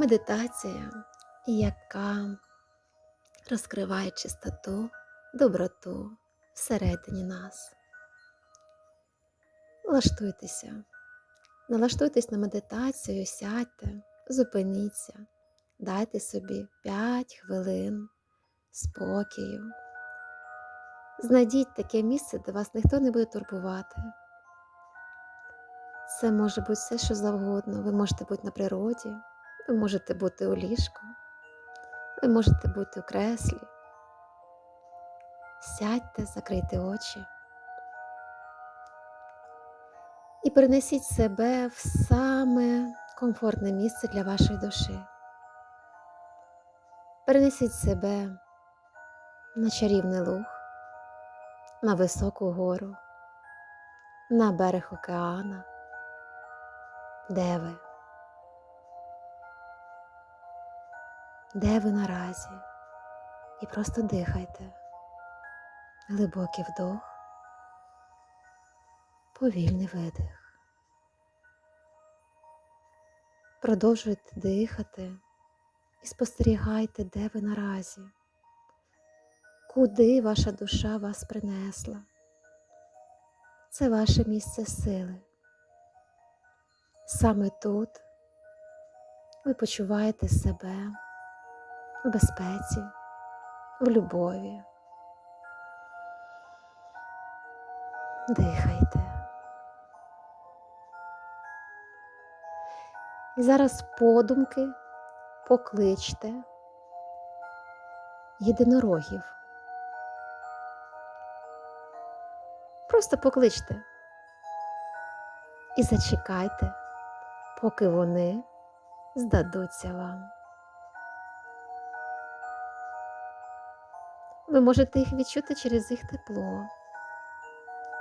Медитація, яка розкриває чистоту, доброту всередині нас. Налаштуйтеся, налаштуйтесь на медитацію, сядьте, зупиніться, дайте собі 5 хвилин спокою. Знайдіть таке місце, де вас ніхто не буде турбувати. Це може бути все, що завгодно. Ви можете бути на природі, ви можете бути у ліжку, ви можете бути у креслі. Сядьте, закрийте очі і перенесіть себе в саме комфортне місце для вашої душі. Перенесіть себе на чарівний луг, на високу гору, на берег океана. Де ви? Де ви наразі? І просто дихайте. Глибокий вдох, повільний видих. Продовжуйте дихати і спостерігайте, де ви наразі, куди ваша душа вас принесла. Це ваше місце сили. Саме тут ви почуваєте себе в безпеці, в любові. Дихайте. І зараз подумки покличте єдинорогів. Просто покличте і зачекайте поки вони здадуться вам. Ви можете їх відчути через їх тепло,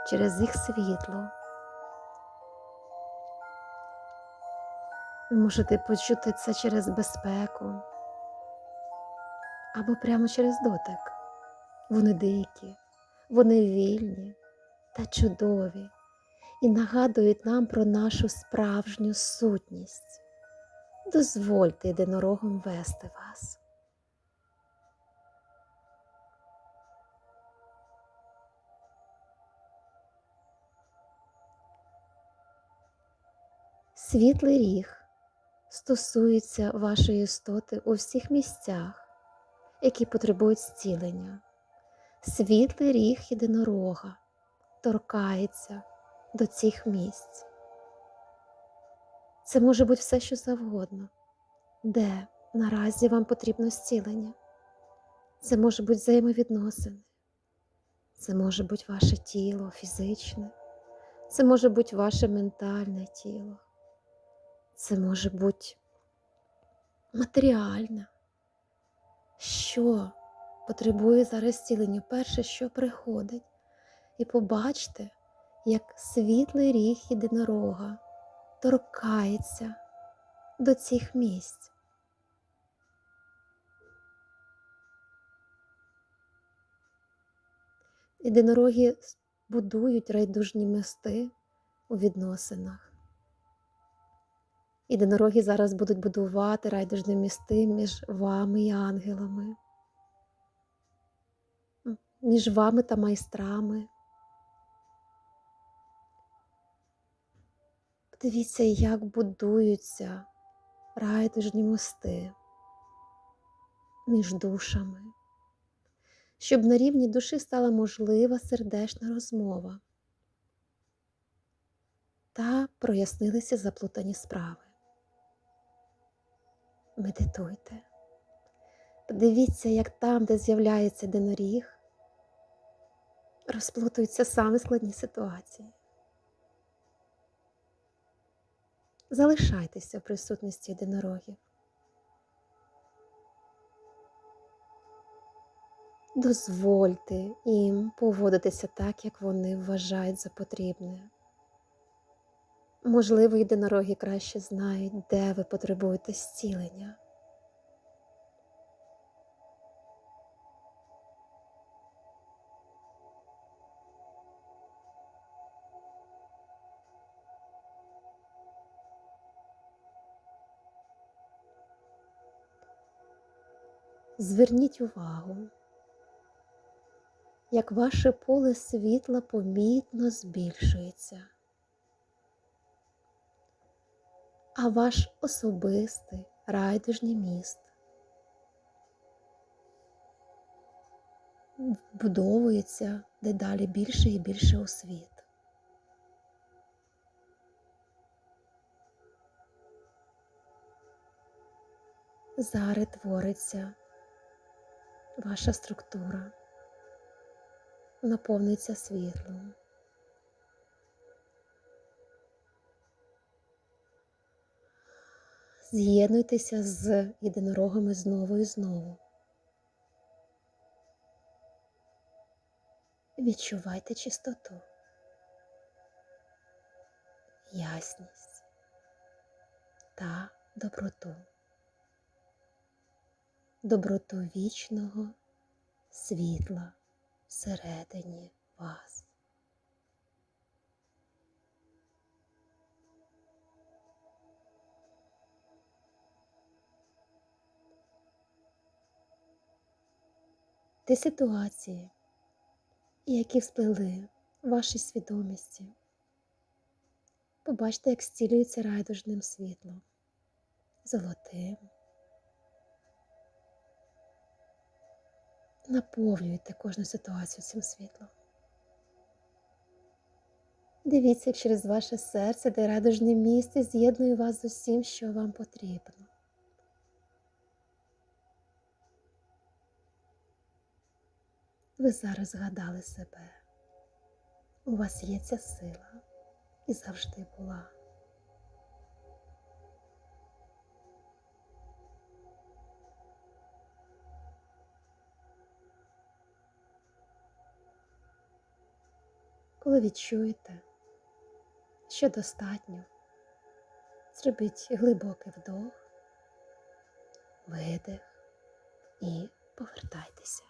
через їх світло. Ви можете почути це через безпеку або прямо через дотик. Вони дикі, вони вільні та чудові і нагадують нам про нашу справжню сутність. Дозвольте єдинорогом вести вас. Світлий ріг стосується вашої істоти у всіх місцях, які потребують зцілення. Світлий ріг єдинорога торкається до цих місць. Це може бути все, що завгодно, де наразі вам потрібно зцілення. Це може бути взаємовідносини, це може бути ваше тіло фізичне, це може бути ваше ментальне тіло, це може бути матеріальне. Що потребує зараз зцілення? Перше, що приходить, і побачте, як світлий ріг єдинорога торкається до цих місць. Єдинороги будують райдужні мости у відносинах. Єдинороги зараз будуть будувати райдужні місти між вами і ангелами, між вами та майстрами. Дивіться, як будуються райдужні мости між душами, щоб на рівні душі стала можлива сердечна розмова та прояснилися заплутані справи. Медитуйте, подивіться, як там, де з'являється диноріг, розплутуються саме складні ситуації. залишайтеся в присутності єдинорогів. Дозвольте їм поводитися так, як вони вважають за потрібне. Можливо, єдинороги краще знають, де ви потребуєте зцілення. Зверніть увагу, як ваше поле світла помітно збільшується, а ваш особистий райдужний міст вбудовується дедалі більше і більше у світ. Зараз твориться ваша структура, наповниться світлом. З'єднуйтеся з єдинорогами знову і знову. Відчувайте чистоту, ясність та доброту, доброту вічного світла всередині вас. Ті ситуації, які всплили в вашій свідомості, побачте, як зцілюється райдужним світлом, золотим. Наповнюйте кожну ситуацію цим світлом. Дивіться, як через ваше серце, де радужне місце з'єднує вас з усім, що вам потрібно. Ви зараз згадали себе. У вас є ця сила і завжди була. Коли відчуєте, що достатньо, зробіть глибокий вдох, видих і повертайтеся.